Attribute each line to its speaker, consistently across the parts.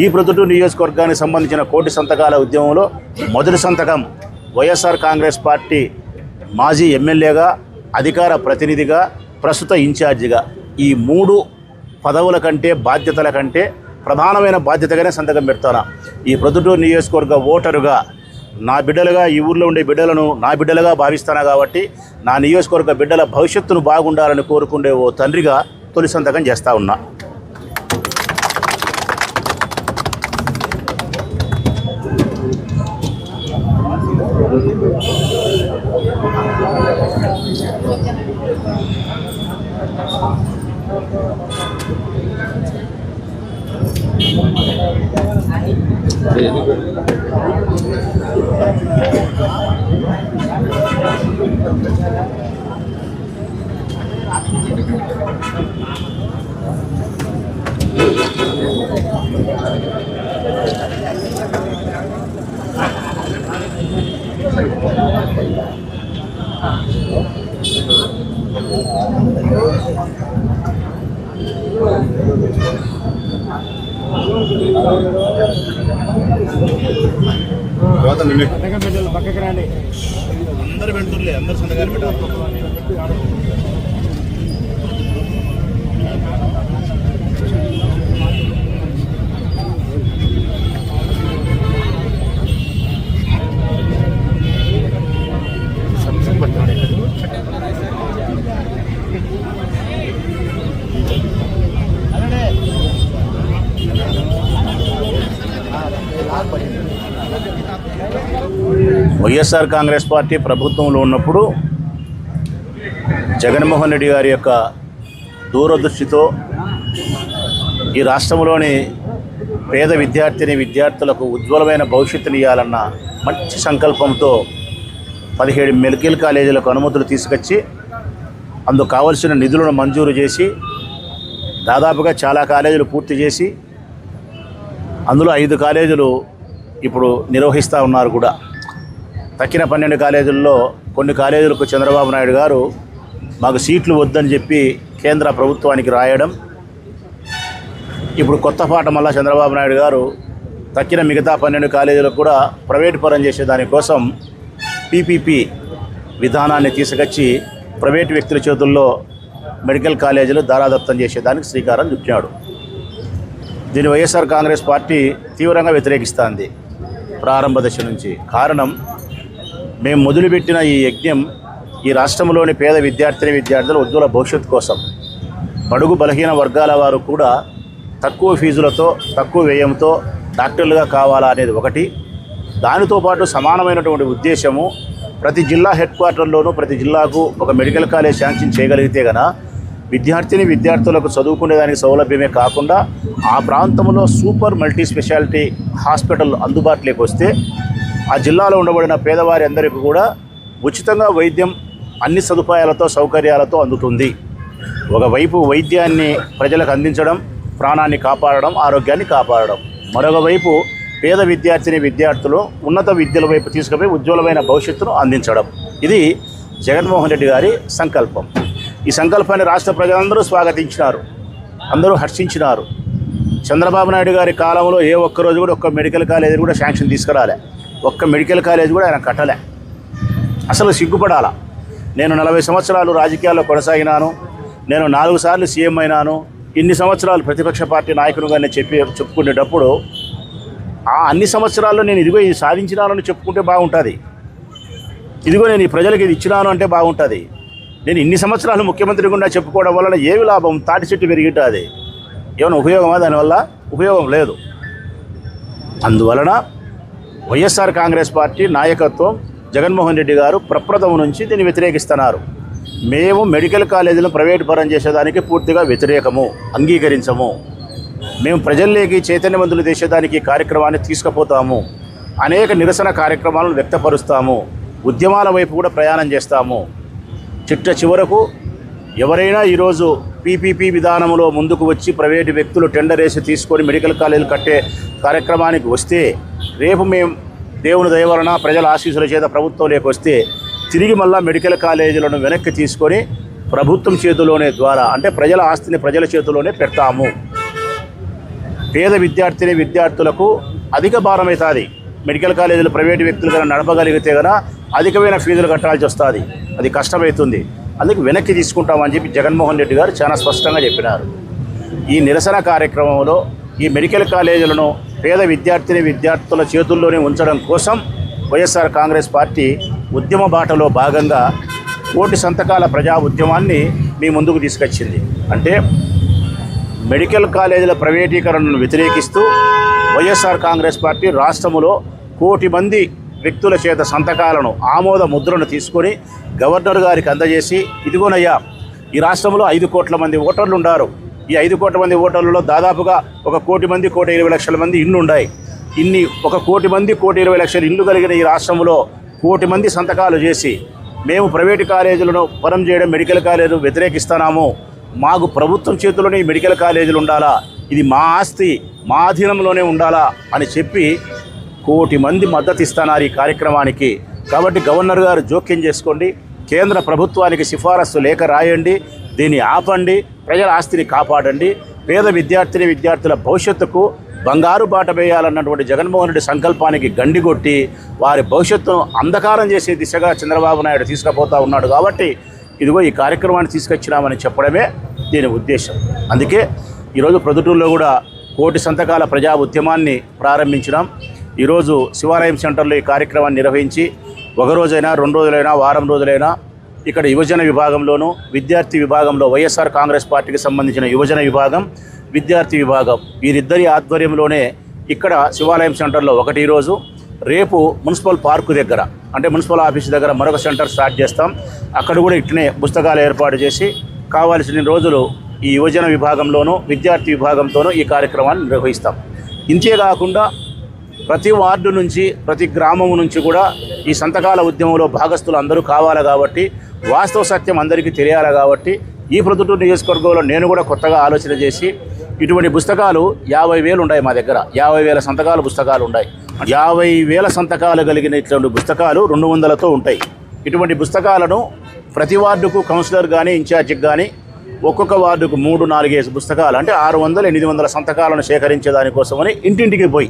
Speaker 1: ఈ ప్రొద్దుటూరు నియోజకవర్గానికి సంబంధించిన కోటి సంతకాల ఉద్యమంలో మొదటి సంతకం వైఎస్ఆర్ కాంగ్రెస్ పార్టీ మాజీ ఎమ్మెల్యేగా అధికార ప్రతినిధిగా ప్రస్తుత ఇన్ఛార్జిగా. ఈ మూడు పదవుల కంటే బాధ్యతల కంటే ప్రధానమైన బాధ్యతగానే సంతకం పెడతాను. ఈ ప్రొద్దుటూరు నియోజకవర్గ ఓటరుగా నా బిడ్డలుగా ఈ ఊర్లో ఉండే బిడ్డలను నా బిడ్డలుగా భావిస్తాను కాబట్టి నా నియోజకవర్గ బిడ్డల భవిష్యత్తును బాగుండాలని కోరుకునే ఓ తండ్రిగా తొలి సంతకం చేస్తా ఉన్నా. అందరు పెడుతుర్లే అందరు సంతకాలు పెట్టారు వైఎస్ఆర్ కాంగ్రెస్ పార్టీ ప్రభుత్వంలో ఉన్నప్పుడు జగన్మోహన్ రెడ్డి గారి యొక్క దూరదృష్టితో ఈ రాష్ట్రంలోని పేద విద్యార్థిని విద్యార్థులకు ఉజ్వలమైన భవిష్యత్తుని ఇవ్వాలన్న మంచి సంకల్పంతో పదిహేడు మెడికల్ కాలేజీలకు అనుమతులు తీసుకొచ్చి అందుకు కావలసిన నిధులను మంజూరు చేసి దాదాపుగా చాలా కాలేజీలు పూర్తి చేసి అందులో ఐదు కాలేజీలు ఇప్పుడు నిర్వహిస్తూ ఉన్నారు కూడా. తక్కిన పన్నెండు కాలేజీల్లో కొన్ని కాలేజీలకు చంద్రబాబు నాయుడు గారు మాకు సీట్లు వద్దని చెప్పి కేంద్ర ప్రభుత్వానికి రాయడం ఇప్పుడు కొత్త పాట మళ్ళా చంద్రబాబు నాయుడు గారు తక్కిన మిగతా పన్నెండు కాలేజీలకు కూడా ప్రైవేట్ పరం చేసే దానికోసం పీపీపీ విధానాన్ని తీసుకొచ్చి ప్రైవేట్ వ్యక్తుల చేతుల్లో మెడికల్ కాలేజీలు దారాదత్తం చేసేదానికి శ్రీకారం చుట్టాడు దీన్ని వైఎస్ఆర్ కాంగ్రెస్ పార్టీ తీవ్రంగా వ్యతిరేకిస్తోంది. ప్రారంభ దశ నుంచి కారణం మేము మొదలుపెట్టిన ఈ యజ్ఞం ఈ రాష్ట్రంలోని పేద విద్యార్థిని విద్యార్థుల ఉజ్వల భవిష్యత్తు కోసం. బడుగు బలహీన వర్గాల వారు కూడా తక్కువ ఫీజులతో తక్కువ వ్యయంతో డాక్టర్లుగా కావాలా అనేది ఒకటి. దానితో పాటు సమానమైనటువంటి ఉద్దేశము ప్రతి జిల్లా హెడ్ క్వార్టర్లోనూ ప్రతి జిల్లాకు ఒక మెడికల్ కాలేజ్ శాంక్షన్ చేయగలిగితే గన విద్యార్థిని విద్యార్థులకు చదువుకునేదానికి సౌలభ్యమే కాకుండా ఆ ప్రాంతంలో సూపర్ మల్టీ స్పెషాలిటీ హాస్పిటల్ అందుబాటులోకి వస్తే ఆ జిల్లాలో ఉండబడిన పేదవారి అందరికీ కూడా ఉచితంగా వైద్యం అన్ని సదుపాయాలతో సౌకర్యాలతో అందుతుంది. ఒకవైపు వైద్యాన్ని ప్రజలకు అందించడం ప్రాణాన్ని కాపాడడం ఆరోగ్యాన్ని కాపాడడం. మరొక వైపు పేద విద్యార్థిని విద్యార్థులు ఉన్నత విద్యల వైపు తీసుకుపోయి ఉజ్వలమైన భవిష్యత్తును అందించడం. ఇది జగన్మోహన్ రెడ్డి గారి సంకల్పం. ఈ సంకల్పాన్ని రాష్ట్ర ప్రజలందరూ స్వాగతించినారు. అందరూ హర్షించినారు. చంద్రబాబు నాయుడు గారి కాలంలో ఏ ఒక్క రోజు కూడా ఒక్క మెడికల్ కాలేజీ కూడా శాంక్షన్ తీసుకురాలే. ఒక్క మెడికల్ కాలేజ్ కూడా ఆయన కట్టలే. అసలు సిగ్గుపడాల? నేను నలభై సంవత్సరాలు రాజకీయాల్లో కొనసాగినాను. నేను నాలుగు సార్లు సీఎం అయినాను. ఇన్ని సంవత్సరాలు ప్రతిపక్ష పార్టీ నాయకునిగా నేను చెప్పి చెప్పుకునేటప్పుడు ఆ అన్ని సంవత్సరాల్లో నేను ఇదిగో ఇది సాధించినానని చెప్పుకుంటే బాగుంటుంది. ఇదిగో నేను ఈ ప్రజలకు ఇది ఇచ్చినాను అంటే బాగుంటుంది. నేను ఇన్ని సంవత్సరాలు ముఖ్యమంత్రి గుండా చెప్పుకోవడం వలన ఏమి లాభం? తాటి చెట్టు పెరిగిటుంది. ఏమైనా ఉపయోగమా దానివల్ల? ఉపయోగం లేదు. అందువలన వైఎస్ఆర్ కాంగ్రెస్ పార్టీ నాయకత్వం జగన్మోహన్ రెడ్డి గారు ప్రప్రథమ నుంచి దీన్ని వ్యతిరేకిస్తున్నారు. మేము మెడికల్ కాలేజీలను ప్రైవేటు పరం చేసేదానికి పూర్తిగా వ్యతిరేకము అంగీకరించము. మేము ప్రజల్లోకి చైతన్యవంతులు చేసేదానికి ఈ కార్యక్రమాన్ని తీసుకుపోతాము. అనేక నిరసన కార్యక్రమాలను వ్యక్తపరుస్తాము. ఉద్యమాల వైపు కూడా ప్రయాణం చేస్తాము. చిట్ట చివరకు ఎవరైనా ఈరోజు పీపీపీ విధానంలో ముందుకు వచ్చి ప్రైవేటు వ్యక్తులు టెండర్ వేసి తీసుకొని మెడికల్ కాలేజీలు కట్టే కార్యక్రమానికి వస్తే రేపు మేము దేవుని దయవలన ప్రజల ఆశీస్సుల చేత ప్రభుత్వంలోకి వస్తే తిరిగి మళ్ళా మెడికల్ కాలేజీలను వెనక్కి తీసుకొని ప్రభుత్వం చేతిలోనే ద్వారా అంటే ప్రజల ఆస్తిని ప్రజల చేతిలోనే పెడతాము. పేద విద్యార్థిని విద్యార్థులకు అధిక భారం అవుతుంది. మెడికల్ కాలేజీలు ప్రైవేటు వ్యక్తులు కనుక నడపగలిగితే కనుక అధికమైన ఫీజులు కట్టాల్సి వస్తుంది. అది కష్టమవుతుంది. అందుకే వెనక్కి తీసుకుంటామని చెప్పి జగన్మోహన్ రెడ్డి గారు చాలా స్పష్టంగా చెప్పినారు. ఈ నిరసన కార్యక్రమంలో ఈ మెడికల్ కాలేజీలను పేద విద్యార్థిని విద్యార్థుల చేతుల్లోనే ఉంచడం కోసం వైఎస్ఆర్ కాంగ్రెస్ పార్టీ ఉద్యమ బాటలో భాగంగా కోటి సంతకాల ప్రజా ఉద్యమాన్ని మీ ముందుకు తీసుకొచ్చింది. అంటే మెడికల్ కాలేజీల ప్రైవేటీకరణను వ్యతిరేకిస్తూ వైఎస్ఆర్ కాంగ్రెస్ పార్టీ రాష్ట్రములో కోటి మంది వ్యక్తుల చేత సంతకాలను ఆమోద ముద్రను తీసుకొని గవర్నర్ గారికి అందజేసి ఇదిగోనయ్యా ఈ రాష్ట్రంలో ఐదు కోట్ల మంది ఓటర్లు ఉన్నారు. ఈ ఐదు కోట్ల మంది ఓటర్లలో దాదాపుగా ఒక కోటి మంది కోటి ఇరవై లక్షల మంది ఇండ్లు ఉన్నాయి ఇన్ని ఒక కోటి మంది కోటి ఇరవై లక్షల ఇండ్లు కలిగిన ఈ రాష్ట్రంలో కోటి మంది సంతకాలు చేసి మేము ప్రైవేటు కాలేజీలను పరం చేయడం మెడికల్ కాలేజీలు వ్యతిరేకిస్తున్నాము. మాకు ప్రభుత్వం చేతిలోనే ఈ మెడికల్ కాలేజీలు ఉండాలా? ఇది మా ఆస్తి మా అధీనంలోనే ఉండాలా? అని చెప్పి కోటి మంది మద్దతు ఇస్తున్నారు ఈ కార్యక్రమానికి. కాబట్టి గవర్నర్ గారు జోక్యం చేసుకోండి కేంద్ర ప్రభుత్వానికి సిఫారసు లేఖ రాయండి దీన్ని ఆపండి ప్రజల ఆస్తిని కాపాడండి పేద విద్యార్థిని విద్యార్థుల భవిష్యత్తుకు బంగారు బాట వేయాలన్నటువంటి జగన్మోహన్ రెడ్డి సంకల్పానికి గండిగొట్టి వారి భవిష్యత్తును అంధకారం చేసే దిశగా చంద్రబాబు నాయుడు తీసుకుపోతా ఉన్నాడు కాబట్టి ఇదిగో ఈ కార్యక్రమాన్ని తీసుకొచ్చినామని చెప్పడమే దీని ఉద్దేశం. అందుకే ఈరోజు ప్రొద్దుటూరులో కూడా కోటి సంతకాల ప్రజా ఉద్యమాన్ని ప్రారంభించినాం. ఈరోజు శివాలయం సెంటర్లో ఈ కార్యక్రమాన్ని నిర్వహించి ఒకరోజైనా రెండు రోజులైనా వారం రోజులైనా ఇక్కడ యువజన విభాగంలోనూ విద్యార్థి విభాగంలో వైఎస్ఆర్ కాంగ్రెస్ పార్టీకి సంబంధించిన యువజన విభాగం విద్యార్థి విభాగం వీరిద్దరి ఆధ్వర్యంలోనే ఇక్కడ శివాలయం సెంటర్లో ఒకటి రోజు రేపు మున్సిపల్ పార్కు దగ్గర అంటే మున్సిపల్ ఆఫీస్ దగ్గర మరొక సెంటర్ స్టార్ట్ చేస్తాం. అక్కడ కూడా ఇట్లనే పుస్తకాలు ఏర్పాటు చేసి కావాల్సిన రోజులు ఈ యువజన విభాగంలోనూ విద్యార్థి విభాగంతోనూ ఈ కార్యక్రమాన్ని నిర్వహిస్తాం. ఇంతే కాకుండా ప్రతి వార్డు నుంచి ప్రతి గ్రామం నుంచి కూడా ఈ సంతకాల ఉద్యమంలో భాగస్థులు అందరూ కావాలి కాబట్టి వాస్తవ సత్యం అందరికీ తెలియాలి కాబట్టి ఈ ప్రొద్దుటూరు నియోజకవర్గంలో నేను కూడా కొత్తగా ఆలోచన చేసి ఇటువంటి పుస్తకాలు యాభై వేలు ఉన్నాయి మా దగ్గర. యాభై వేల సంతకాలు పుస్తకాలు ఉన్నాయి. యాభై వేల సంతకాలు కలిగిన ఇటువంటి పుస్తకాలు రెండు వందలతో ఉంటాయి. ఇటువంటి పుస్తకాలను ప్రతి వార్డుకు కౌన్సిలర్ కానీ ఇన్ఛార్జికి కానీ ఒక్కొక్క వార్డుకు మూడు నాలుగేసి పుస్తకాలు అంటే ఆరు వందల ఎనిమిది వందల సంతకాలను సేకరించే దానికోసమని ఇంటింటికి పోయి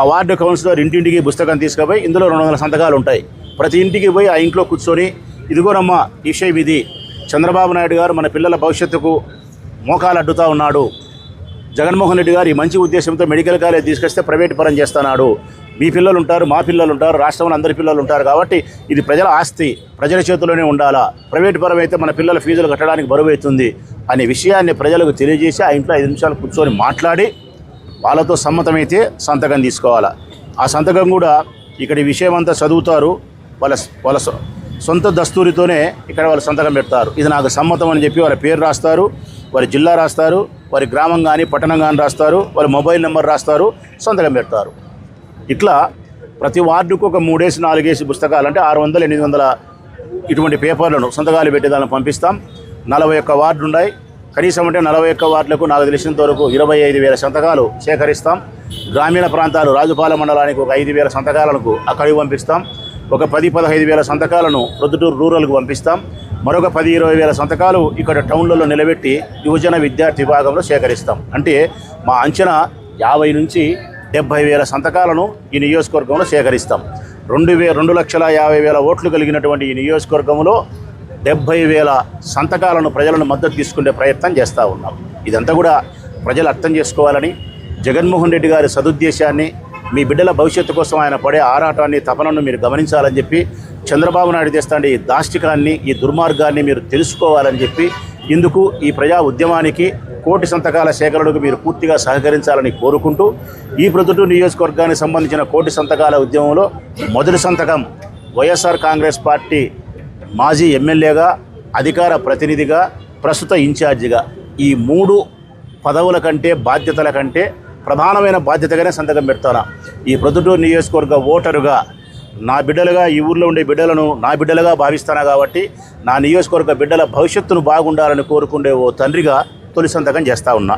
Speaker 1: ఆ వార్డు కౌన్సిలర్ ఇంటింటికి పుస్తకం తీసుకుపోయి ఇందులో రెండు వందల సంతకాలు ఉంటాయి. ప్రతి ఇంటికి పోయి ఆ ఇంట్లో కూర్చొని ఇదిగోనమ్మా విషయం ఇది. చంద్రబాబు నాయుడు గారు మన పిల్లల భవిష్యత్తుకు మోకాలు అడ్డుతా ఉన్నాడు. జగన్మోహన్ రెడ్డి గారు ఈ మంచి ఉద్దేశంతో మెడికల్ కాలేజ్ తీసుకొస్తే ప్రైవేట్ పరం చేస్తున్నాడు. మీ పిల్లలు ఉంటారు మా పిల్లలు ఉంటారు రాష్ట్రంలో అందరి పిల్లలు ఉంటారు కాబట్టి ఇది ప్రజల ఆస్తి ప్రజల చేతిలోనే ఉండాలా? ప్రైవేట్ పరం అయితే మన పిల్లల ఫీజులు కట్టడానికి బరువు అవుతుంది అనే విషయాన్ని ప్రజలకు తెలియజేసి ఆ ఇంట్లో ఐదు నిమిషాలు కూర్చొని మాట్లాడి వాళ్ళతో సమ్మతమైతే సంతకం తీసుకోవాలా. ఆ సంతకం కూడా ఇక్కడ విషయం అంతా చదువుతారు. వాళ్ళ వాళ్ళ సొంత దస్తూరితోనే ఇక్కడ వాళ్ళు సంతకం పెడతారు. ఇది నాకు సమ్మతం అని చెప్పి వాళ్ళ పేరు రాస్తారు. వారి జిల్లా రాస్తారు. వారి గ్రామం కానీ పట్టణం కానీ రాస్తారు. వాళ్ళ మొబైల్ నెంబర్ రాస్తారు. సంతకం పెడతారు. ఇట్లా ప్రతి వార్డుకు ఒక మూడేసి నాలుగేసి పుస్తకాలు అంటే ఆరు వందల ఎనిమిది వందల ఇటువంటి పేపర్లను సంతకాలు పెట్టేదాన్ని పంపిస్తాం. నలభై ఒక్క వార్డులు ఉన్నాయి కనీసం అంటే నలభై ఒక్క వార్డులకు నాకు తెలిసినంత వరకు ఇరవై ఐదు వేల సంతకాలు సేకరిస్తాం. గ్రామీణ ప్రాంతాలు రాజుపాలెం మండలానికి ఒక ఐదు వేల సంతకాలకు అక్కడికి పంపిస్తాం. ఒక పది పదహైదు వేల సంతకాలను ప్రొద్దుటూరు రూరల్కు పంపిస్తాం. మరొక పది ఇరవై వేల సంతకాలు ఇక్కడ టౌన్లలో నిలబెట్టి యువజన విద్యార్థి విభాగంలో సేకరిస్తాం. అంటే మా అంచనా యాభై నుంచి డెబ్భై వేల సంతకాలను ఈ నియోజకవర్గంలో సేకరిస్తాం. రెండు వే రెండు లక్షల యాభై వేల ఓట్లు కలిగినటువంటి ఈ నియోజకవర్గంలో డెబ్భై వేల సంతకాలను ప్రజలను మద్దతు తీసుకునే ప్రయత్నం చేస్తూ ఉన్నాం. ఇదంతా కూడా ప్రజలు అర్థం చేసుకోవాలని జగన్మోహన్ రెడ్డి గారి సదుద్దేశాన్ని మీ బిడ్డల భవిష్యత్తు కోసం ఆయన పడే ఆరాటాన్ని తపనను మీరు గమనించాలని చెప్పి చంద్రబాబు నాయుడు చేస్తాండే ఈ దాష్టికాన్ని ఈ దుర్మార్గాన్ని మీరు తెలుసుకోవాలని చెప్పి ఇందుకు ఈ ప్రజా ఉద్యమానికి కోటి సంతకాల సేకరణకు మీరు పూర్తిగా సహకరించాలని కోరుకుంటూ ఈ ప్రొద్దుటూరు నియోజకవర్గానికి సంబంధించిన కోటి సంతకాల ఉద్యమంలో మొదటి సంతకం వైఎస్ఆర్ కాంగ్రెస్ పార్టీ మాజీ ఎమ్మెల్యేగా అధికార ప్రతినిధిగా ప్రస్తుత ఇన్ఛార్జిగా ఈ మూడు పదవుల కంటే బాధ్యతల కంటే ప్రధానమైన బాధ్యతగానే సంతకం పెడతాను. ఈ ప్రొద్దుటూరు నియోజకవర్గ ఓటరుగా నా బిడ్డలుగా ఈ ఊర్లో ఉండే బిడ్డలను నా బిడ్డలుగా భావిస్తాను కాబట్టి నా నియోజకవర్గ బిడ్డల భవిష్యత్తును బాగుండాలని కోరుకునే ఓ తండ్రిగా తొలి సంతకం చేస్తా ఉన్నా.